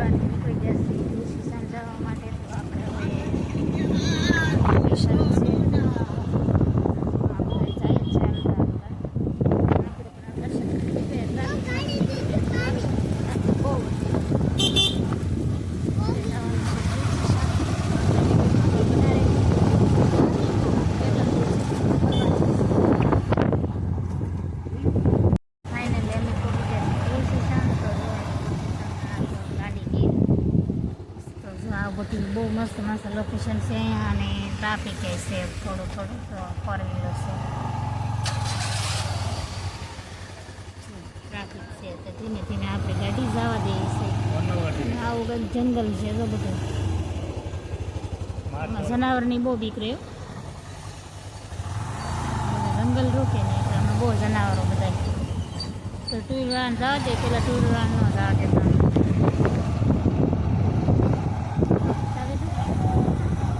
સવારથી નીકળી ગયા છીએ માટે તો આપણે જાય જ છે અમદાવાદ દર્શન કરી લીધે ટ્રાફિક બહુ ફાઇનલી અમે પહોંચી ગયા તુલસી શાંત તો ગાડી ગઈ તો જો બહુ મસ્ત મસ્ત લોકેશન છે અહીંયા અને ટ્રાફિક છે થોડું થોડું તો ફોર વ્હીલર છે. ટ્રાફિક છે તો ધીમે ધીમે આપણે ગાડી જવા દઈએ છીએ આવું કંઈક જંગલ છે તો બધું. જનાવરની બહુ બીક રહ્યો જંગલ રોકે ને એટલે અમે બહુ જનાવરો બધા તો ટુ વ્હીલર વાહન જવા દે પેલા ટુ વ્હીલર વાહન ન જવા દેતા ચાલે છે?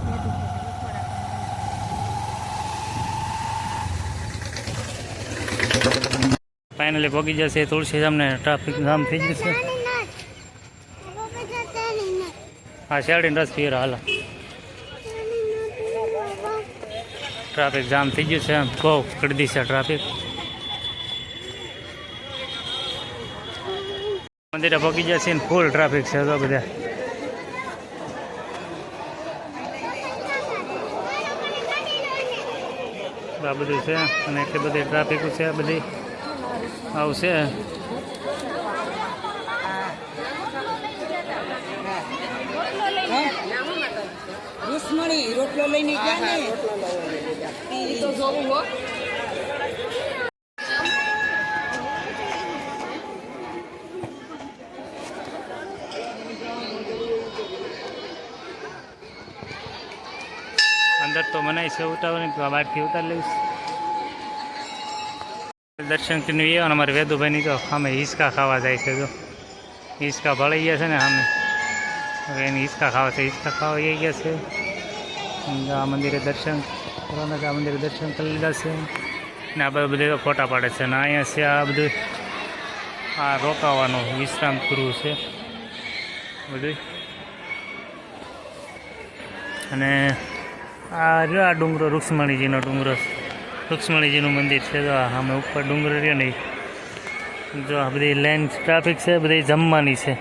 બધું છે, થોડાક. ફાઇનલી પહોંચી જશે તુલસીધામને ટ્રાફિક જામ થઈ જશે. હા શેરડીને રસ પીર હાલ. ટ્રાફિક જામ થઈ ગયું છે બહુ કડદી છે ટ્રાફિક મંદિરે પગી જશે ને ફૂલ ટ્રાફિક છે તો બધા. આ બધું છે અને એટલી બધી ટ્રાફિક છે બધી. આવશે. દુશ્મણી રોટલો લઈને ગયા ને? તો જોવું હો. અંદર તો મનાય છે ઉતારવાની બહારથી ઉતાર લઈશ. દર્શન કરીને આવ્યા અને અમારે વેદુભાઈની તો સામે હિંચકા ખાવા જાય છે જો. હિંચકા ભળાઈ ગયા છે ને સામે હવે એની હિંચકા ખાવા છે, હિંચકા ખાવા ગયા છે. આ મંદિરે દર્શન કરવાના છે, આ મંદિરે દર્શન કરી લીધા છે. ને આ બધા બધે ફોટા પાડે છે ને અહીંયા છે આ બધું. આ રોકાવાનું વિશ્રામ કરવું છે. બધું અને આ આ ડુંગરો, રૂક્ષ્મણીજીનો ડુંગરો. રૂક્ષ્મણીજીનું મંદિર છે. આ સામે ઉપર ડુંગર રહ્યો નહીં જો આ બધી લાઈન ટ્રાફિક છે, બધી જમવાની છે.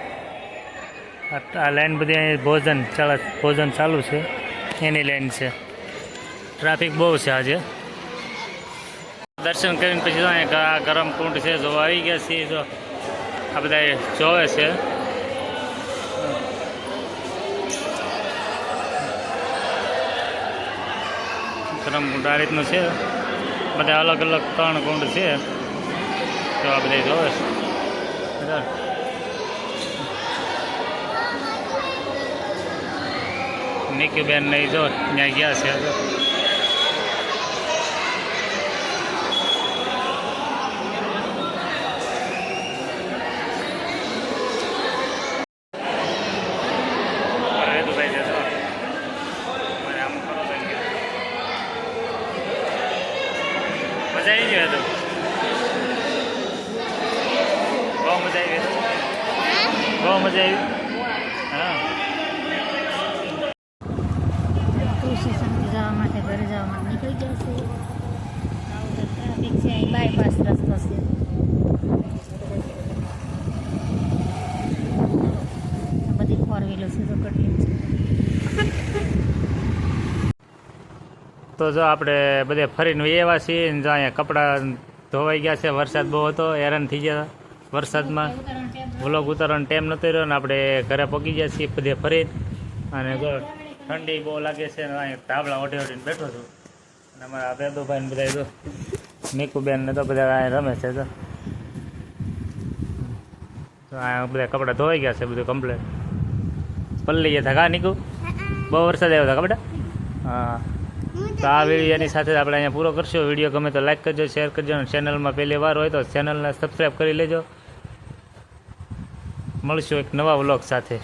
આ લાઈન બધી અહીં ભોજન ચાલે, ભોજન ચાલુ છે. એની લાઈન છે. ટ્રાફિક બહુ છે આજે. દર્શન કરીને પછી અહીંયા આ ગરમ કુંડ છે, જો આવી ગયા છીએ, જો આ બધા જોવે છે. ગરમ કુંડ આ રીતનું છે. બધા અલગ અલગ ત્રણ કુંડ છે. તો આ બધા જોવે છે. નિકીબેન નહીં જો ત્યાં ગયા છે જો અરે તો ભાઈ જતો મને આમ કરો તો કે મજા આવી ગઈ તો? બહુ મજા આવી બહુ મજા આવી? હા. તુલસી શાંતિ જવા માટે ઘરે જવા ગયા બાયપાસ રસ્તો છે આ બધી ફોર વ્હીલર છે તો કેટલી છે તો જો આપણે બધે ફરીને એવા છીએ ને જો અહીંયા કપડાં ધોવાઈ ગયા છે વરસાદ બહુ હતો હેરાન થઈ ગયા વરસાદમાં. વ્લોગ ઉતારવાનો ટાઈમ નહોતો રહ્યો ને આપણે ઘરે પહોંચી ગયા છીએ બધે ફરી અને જો ઠંડી બહુ લાગે છે ને અહીંયા ધાબળા ઓઢી ઓઢીને બેઠો છું. અને અમારા બેદુભાઈને બધા જો નીકુબેન ને તો બધા અહીંયા રમે છે તો તો અહીંયા બધા કપડાં ધોવાઈ ગયા છે બધું કમ્પ્લેટ પલ્લી ગયા હતા કા નીકુ? બહુ વરસાદ આવ્યો હતા કપડા હા. તો આ વિડીયોની સાથે આપણે અહીંયા પૂરો કરશો. વીડિયો ગમે તો લાઈક કરજો શેર કરજો અને ચેનલમાં પહેલી વાર હોય તો ચેનલને સબસ્ક્રાઈબ કરી લેજો. મળશું એક નવા વ્લોગ સાથે.